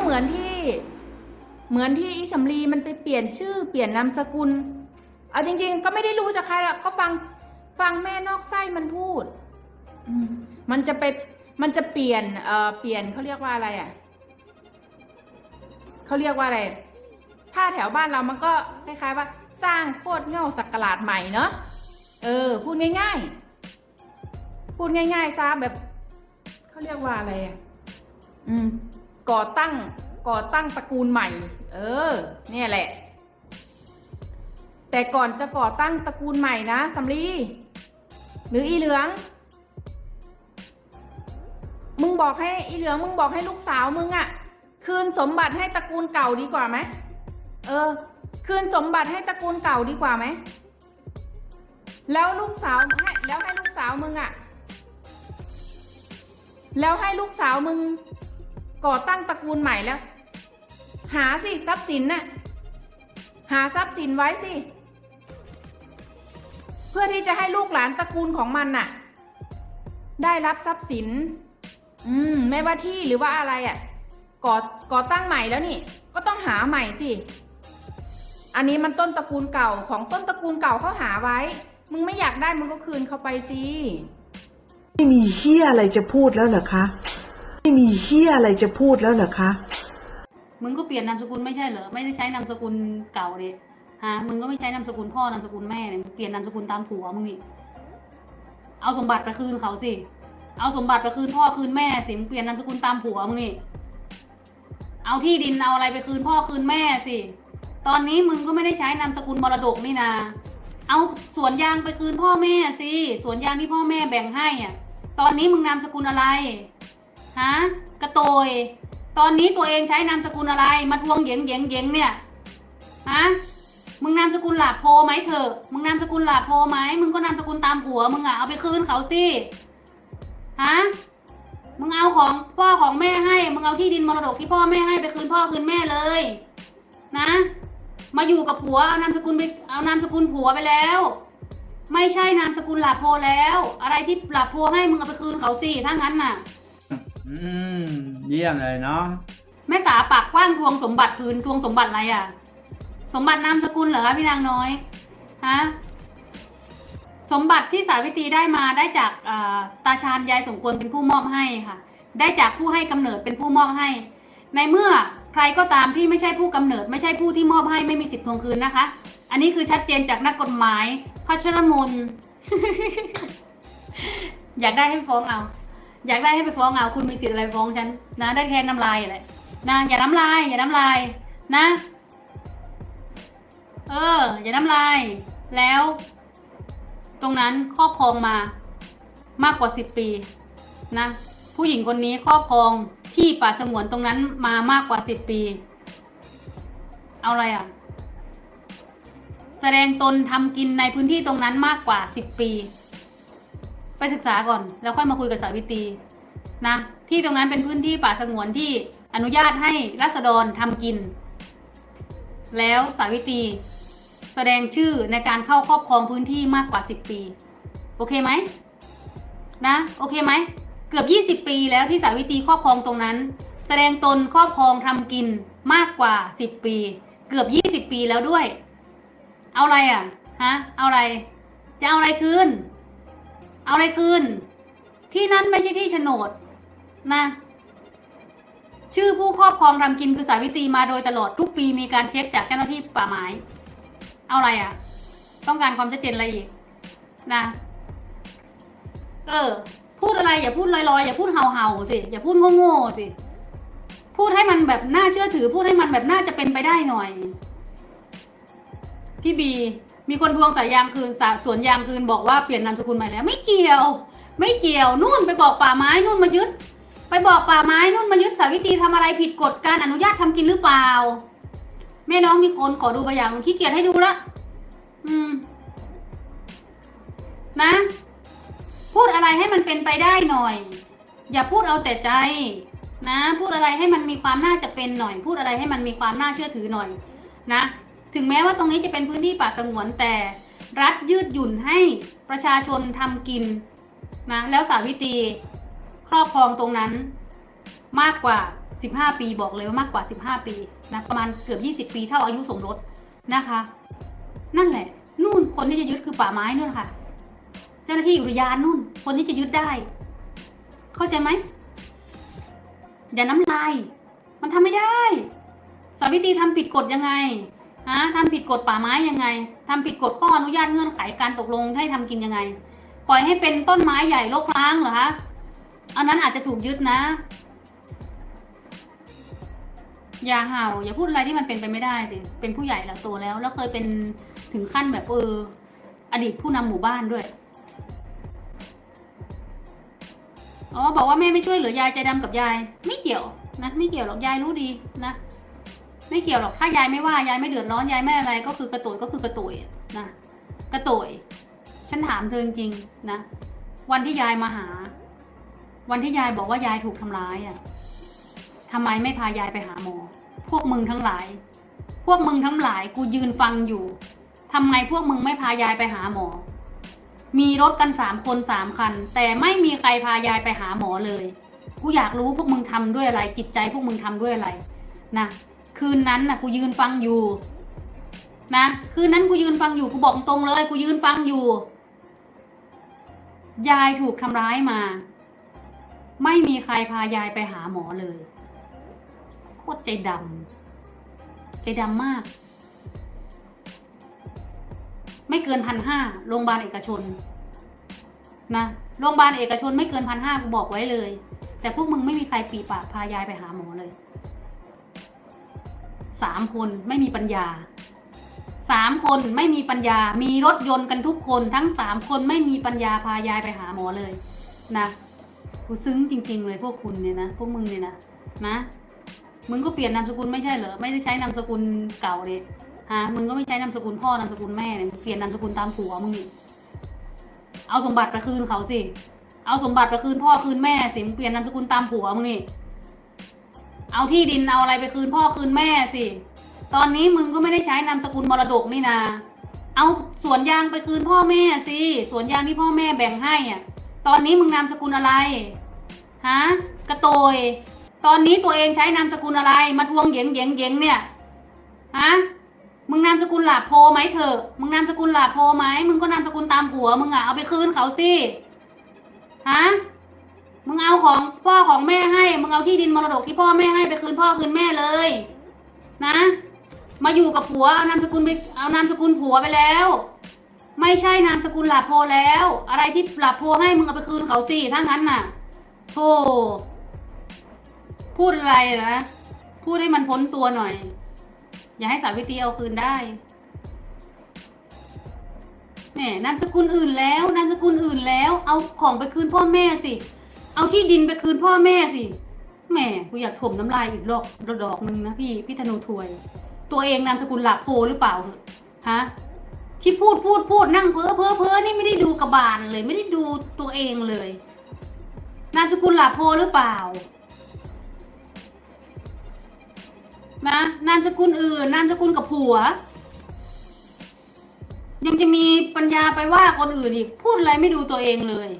เหมือนที่เหมือนที่อีสำลีมันไปเปลี่ยนชื่อเปลี่ยนนามสกุล เอาจริง ๆ ก็ไม่ได้รู้จากใครหรอกก็ฟังฟังแม่นอกไส้มันพูดมมันจะไปมันจะเปลี่ยนเอ่อเปลี่ยนเขาเรียกว่าอะไรอะเขาเรียกว่าอะไรถ้าแถวบ้านเรามันก็คล้ายๆว่า สร้างโคตรเง่าสักกลาดใหม่เนาะเออ พูดง่าย ๆ พูดง่ายๆซะแบบเขาเรียกว่าอะไรอะอืม ก่อตั้งก่อตั้งตระกูลใหม่ เออ เนี่ยแหละ แต่ก่อนจะก่อตั้งตระกูลใหม่นะสำลีหรืออีเหลือง มึงบอกให้อีเหลือง มึงบอกให้ลูกสาวมึงอะคืนสมบัติให้ตระกูลเก่าดีกว่าไหมเออ คืนสมบัติให้ตระกูลเก่าดีกว่าไหมแล้วลูกสาวให้แล้วให้ลูกสาวมึงอะแล้วให้ลูกสาวมึง ก่อตั้งตระกูลใหม่แล้ว หาสิทรัพย์สินน่ะหาทรัพย์สินไว้สิ เพื่อที่จะให้ลูกหลานตระกูลของมันน่ะ ได้รับทรัพย์สิน อืมไม่ว่าที่หรือว่าอะไรอะ่ะก่อก่อตั้งใหม่แล้วนี่ ก็ต้องหาใหม่สิ อันนี้มันต้นตระกูลเก่าของต้นตระกูลเก่าเขาหาไว้ มึงไม่อยากได้มึงก็คืนเขาไปสิ ไม่มีเฮียอะไรจะพูดแล้วเหรอคะ ไม่มีเฮียอะไรจะพูดแล้วเหรอคะ มึงก็เปลี่ยนนามสกุลไม่ใช่เหรอ ไม่ได้ใช้นามสกุลเก่าเลยฮะมึงก็ไม่ใช้นามสกุลพ่อนามสกุลแม่เนี่ยมึงเปลี่ยนนามสกุลตามผัวมึงนี่เอาสมบัติไปคืนเขาสิ เอาสมบัติไปคืนพ่อคืนแม่สิมึงเปลี่ยนนามสกุลตามผัวมึงนี่ เอาที่ดินเอาอะไรไปคืนพ่อคืนแม่สิ ตอนนี้มึงก็ไม่ได้ใช้นามสกุลมรดกนี่นา เอาสวนยางไปคืนพ่อแม่สิ สวนยางที่พ่อแม่แบ่งให้อะ ตอนนี้มึงนามสกุลอะไร ฮะกระโตย ตอนนี้ตัวเองใช้นามสกุลอะไร มาทวงเหยงเหยงเหยงเนี่ยฮะมึงนามสกุลหลาโพไหมเถอะ มึงนามสกุลหลาโพไหมมึงก็นามสกุลตามผัวมึงอะเอาไปคืนเขาสิฮะมึงเอาของพ่อของแม่ให้ มึงเอาที่ดินมรดกที่พ่อแม่ให้ไปคืนพ่อคืนแม่เลย นะ มาอยู่กับผัวเอานามสกุลไปเอานามสกุลผัวไปแล้ว ไม่ใช่นามสกุลหลาโพแล้ว อะไรที่หลาโพให้มึงเอาไปคืนเขาสิถ้างั้นน่ะ อืม เยี่ยมเลยเนาะแม่สาปากกว้างทวงสมบัติคืนทวงสมบัติอะไรอะ สมบัตินามสกุลเหรอคะพี่นางน้อยฮะสมบัติที่สาวิตรีได้มาได้จากตาชาญยายสมควรเป็นผู้มอบให้ค่ะ ได้จากผู้ให้กำเนิดเป็นผู้มอบให้ ในเมื่อใครก็ตามที่ไม่ใช่ผู้กำเนิด ไม่ใช่ผู้ที่มอบให้ไม่มีสิทธิ์ทวงคืนนะคะ อันนี้คือชัดเจนจากนักกฎหมายพัชรมนอยากได้ให้ฟ้องเอา อยากได้ให้ไปฟ้องเอาคุณมีสิทธิ์อะไรฟ้องฉันนะได้แค่น้ำลายอะไรนะอย่าน้ำลายอย่าน้ำลายนะ เออ อย่าน้ำลาย แล้ว ตรงนั้นครอบครองมามากกว่าสิบปีนะผู้หญิงคนนี้ครอบครองที่ป่าสงวนตรงนั้นมามากกว่าสิบปี เอาอะไรอะ แสดงตนทำกินในพื้นที่ตรงนั้นมากกว่าสิบปี ไปศึกษาก่อน แล้วค่อยมาคุยกับสาวิตรีนะที่ตรงนั้นเป็นพื้นที่ป่าสงวนที่อนุญาตให้รัษฎรทำกิน แล้วสาวิตรีแสดงชื่อในการเข้าครอบครองพื้นที่มากกว่า 10 ปี โอเคไหมนะโอเคไหมเกือบ 20 ปีแล้วที่สาวิตรีครอบครองตรงนั้น แสดงตนครอบครองทำกินมากกว่า 10 ปี เกือบ 20 ปีแล้วด้วย เอาอะไรอะฮะเอาอะไร จะเอาอะไรคืน เอาอะไรคืน ที่นั้นไม่ใช่ที่โฉนดนะ ชื่อผู้ครอบครองทำกินคือสาวิตรีมาโดยตลอดทุกปีมีการเช็คจากเจ้าหน้าที่ป่าไม้ เอาอะไรอะ ต้องการความชัดเจนอะไรอีกนะเออพูดอะไรอย่าพูดลอยๆอย่าพูดเห่าๆสิอย่าพูดโง่ๆสิพูดให้มันแบบน่าเชื่อถือ พูดให้มันแบบน่าจะเป็นไปได้หน่อย พี่บี มีคนทวงสายยางคืนสาสวนยางคืนบอกว่าเปลี่ยนนามสกุลใหม่แล้ว ไม่เกี่ยว ไม่เกี่ยวนู่นไปบอกป่าไม้นู่นมายึด ไปบอกป่าไม้นู่นมายึดสาวิตรีทำอะไรผิดกฎการอนุญาตทำกินหรือเปล่า แม่น้องมีคนขอดูใบอย่างขี้เกียจให้ดูละอืม นะ พูดอะไรให้มันเป็นไปได้หน่อย อย่าพูดเอาแต่ใจ นะ พูดอะไรให้มันมีความน่าจะเป็นหน่อย พูดอะไรให้มันมีความน่าเชื่อถือหน่อย นะ ถึงแม้ว่าตรงนี้จะเป็นพื้นที่ป่าสงวนแต่รัฐยืดหยุ่นให้ประชาชนทำกินนะแล้วสาวิตีครอบครองตรงนั้นมากกว่าสิบห้าปีบอกเลยว่ามากกว่าสิบห้าปีนะประมาณเกือบยี่สิบปีเท่าอายุสมรสนะคะ นั่นแหละนู่นคนที่จะยึดคือป่าไม้นู่นค่ะ เจ้าหน้าที่อุทยานนู่น คนที่จะยึดได้ เข้าใจไหมอย่าน้ำลาย มันทำไม่ได้ สาวิตีทำผิดกฎยังไง ฮะทำผิดกฎป่าไม้ยังไงทำผิดกฎข้ออนุญาตเงื่อนไขการตกลงให้ทำกินยังไง ปล่อยให้เป็นต้นไม้ใหญ่รกร้างเหรอคะอันนั้นอาจจะถูกยึดนะ อย่าเห่า อย่าพูดอะไรที่มันเป็นไปไม่ได้สิเป็นผู้ใหญ่แล้วโตแล้ว แล้วเคยเป็นถึงขั้นแบบเอออดีตผู้นำหมู่บ้านด้วยอ๋อบอกว่าแม่ไม่ช่วยเหลือยายใจดำกับยาย ไม่เกี่ยวนะ ไม่เกี่ยวหรอกยายรู้ดีนะ ไม่เกี่ยวหรอกถ้ายายไม่ว่ายายไม่เดือดร้อนยายไม่อะไรก็คือกระตุยก็คือกระตุยนะกระตุยฉันถามเธอจริงๆนะวันที่ยายมาหา วันที่ยายบอกว่ายายถูกทำร้ายอะทำไมไม่พายายไปหาหมอ พวกมึงทั้งหลาย พวกมึงทั้งหลายกูยืนฟังอยู่ทำไมพวกมึงไม่พายายไปหาหมอ มีรถกันสามคนสามคัน แต่ไม่มีใครพายายไปหาหมอเลย กูอยากรู้พวกมึงทำด้วยอะไร จิตใจพวกมึงทำด้วยอะไร นะ คืนนั้นนะกูยืนฟังอยู่นะคืนนั้นกูยืนฟังอยู่กูบอกตรงเลย กูยืนฟังอยู่ ยายถูกทำร้ายมา ไม่มีใครพายายไปหาหมอเลยโคตรใจดำใจดำมาก ไม่เกินพันห้าโรงพยาบาลเอกชนนะโรงพยาบาลเอกชนไม่เกินพันห้ากูบอกไว้เลย แต่พวกมึงไม่มีใครปีปากพายายไปหาหมอเลย สามคนไม่มีปัญญาสามคนไม่มีปัญญา มีรถยนต์กันทุกคน ทั้งสามคนไม่มีปัญญาพายายไปหาหมอเลยนะกูซึ้งจริง ๆ เลยพวกคุณเนี่ยนะพวกมึงเนี่ยนะนะมึงก็เปลี่ยนนามสกุลไม่ใช่เหรอไม่ได้ใช้นามสกุลเก่าเนี่ยฮะมึงก็ไม่ใช้นามสกุลพ่อนามสกุลแม่เนี่ยมึงเปลี่ยนนามสกุลตามผัวมึงนี่เอาสมบัติไปคืนเขาสิเอาสมบัติไปคืนพ่อคืนแม่สิมึงเปลี่ยนนามสกุลตามผัวมึงนี่ เอาที่ดินเอาอะไรไปคืนพ่อคืนแม่สิ ตอนนี้มึงก็ไม่ได้ใช้นามสกุลมรดกนี่นา เอาสวนยางไปคืนพ่อแม่สิสวนยางที่พ่อแม่แบ่งให้อะ ตอนนี้มึงนามสกุลอะไรฮะกระโตย ตอนนี้ตัวเองใช้นามสกุลอะไร มาทวงเหยงเหยงเหยงเนี่ยฮะมึงนามสกุลหลาโพไหมเถอะ มึงนามสกุลหลาโพไหมมึงก็นามสกุลตามผัว มึงอะเอาไปคืนเขาสิฮะ มึงเอาของพ่อของแม่ให้ มึงเอาที่ดินมรดกที่พ่อแม่ให้ไปคืนพ่อคืนแม่เลย นะ มาอยู่กับผัวเอานามสกุลไปเอานามสกุลผัวไปแล้ว ไม่ใช่นามสกุลหลับโพแล้ว อะไรที่หลับโพให้มึงเอาไปคืนเขาสิถ้างั้นน่ะโธ่พูดอะไรนะพูดให้มันพ้นตัวหน่อย อย่าให้สาวิตรีเอาคืนได้แหมนามสกุลอื่นแล้วนามสกุลอื่นแล้ว เอาของไปคืนพ่อแม่สิ เอาที่ดินไปคืนพ่อแม่สิ แหมกูอยากถมน้ำลายอีกดอกดอกนึงนะพี่พี่ธนูถวย ตัวเองนามสกุลหลับโพหรือเปล่าเหอฮะที่พูดพูดพูดนั่งเพ้อเพ้อเพ้อนี่ไม่ได้ดูกระบาลเลย ไม่ได้ดูตัวเองเลย นามสกุลหลับโพหรือเปล่านะนามสกุลอื่นนามสกุลกับผัว ยังจะมีปัญญาไปว่าคนอื่นอีกพูดอะไรไม่ดูตัวเองเลย